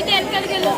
तिथे अटकल गेलो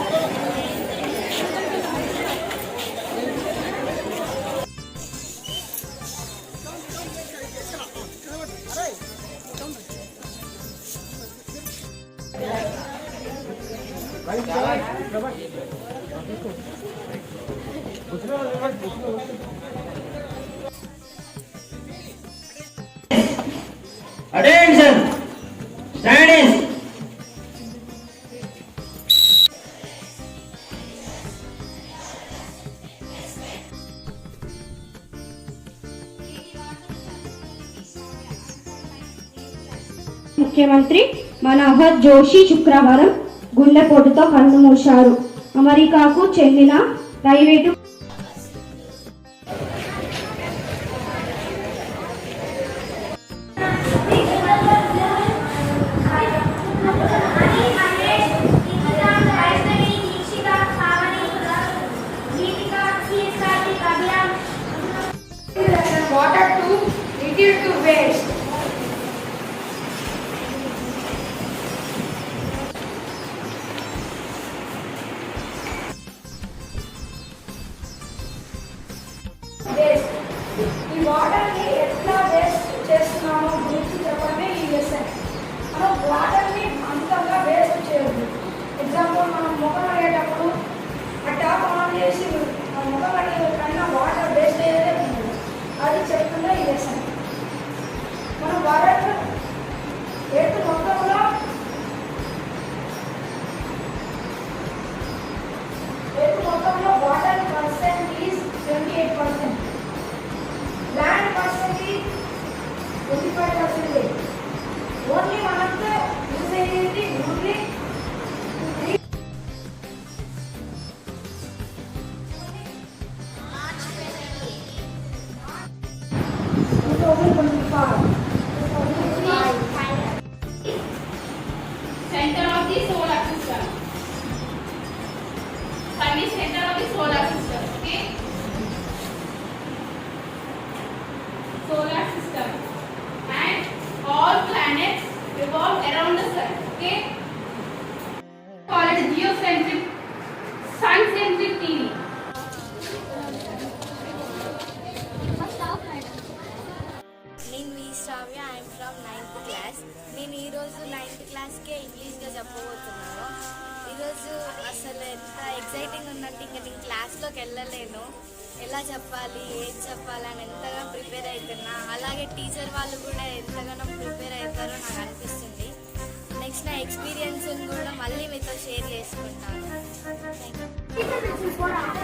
ముఖ్యమంత్రి మనోహర్ జోషి శుక్రవారం గుండెపోటుతో కన్నుమూశారు అమెరికాకు చెందిన private water to reduce to waste. వాటర్ని ఎట్లా వేస్ట్ చేస్తున్నామో గురించి చెప్పడమే ఈ లెసన్ మనం వాటర్ని అంతగా వేస్ట్ చేయొద్దు ఎగ్జాంపుల్ మనం మొక్కలు అయ్యేటప్పుడు ఆ ట్యాప్ ఆన్ చేసి 25 percentage. Only one of the usage is the only Center of the solar system. Sun is center of the solar system. Okay. Ninth ఇంగ్లీష్గా చెప్పబోతున్నాను ఈరోజు అసలు ఎంత ఎగ్జైటింగ్ ఉందంటే ఇంకా నేను క్లాస్లోకి వెళ్ళలేను. ఎలా చెప్పాలి ఏం చెప్పాలి అని ఎంతగా ప్రిపేర్ అవుతున్నా అలాగే టీచర్ వాళ్ళు కూడా ఎంతగానో ప్రిపేర్ అవుతారో నాకు అనిపిస్తుంది. నెక్స్ట్ నా ఎక్స్పీరియన్స్ కూడా మళ్ళీ మీతో షేర్ చేసుకుంటాను. Thank you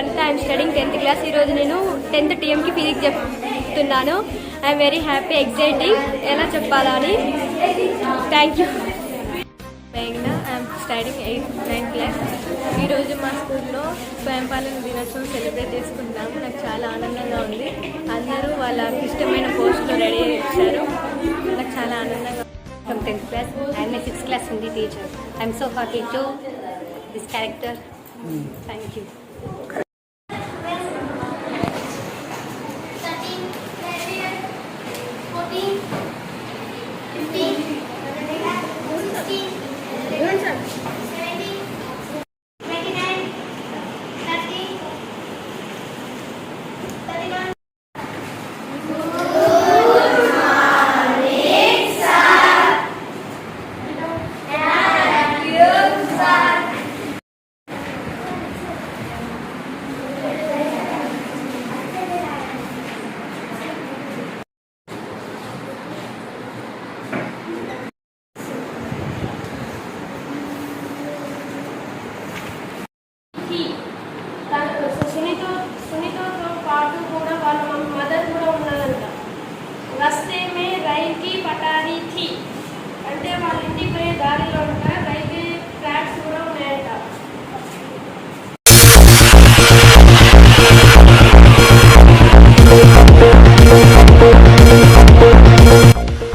Vanitha I'm studying tenth class. ఈరోజు నేను టెన్త్ టీఎంకి ఫిజిక్స్ చెప్తున్నాను. ఐఎమ్ వెరీ హ్యాపీ ఎగ్జైటింగ్ ఎలా చెప్పాలా అని? Thank you I'm studying eighth ninth class. ఈరోజు మా స్కూల్లో స్వయంపాలన దినోత్సవం సెలబ్రేట్ చేసుకుంటాము నాకు చాలా ఆనందంగా ఉంది. అందరూ వాళ్ళ ఇష్టమైన పోస్టులు రెడీ చేశారు. నాకు చాలా ఆనందంగా from 10th class. I am a 6th class Hindi teacher. I am so happy to this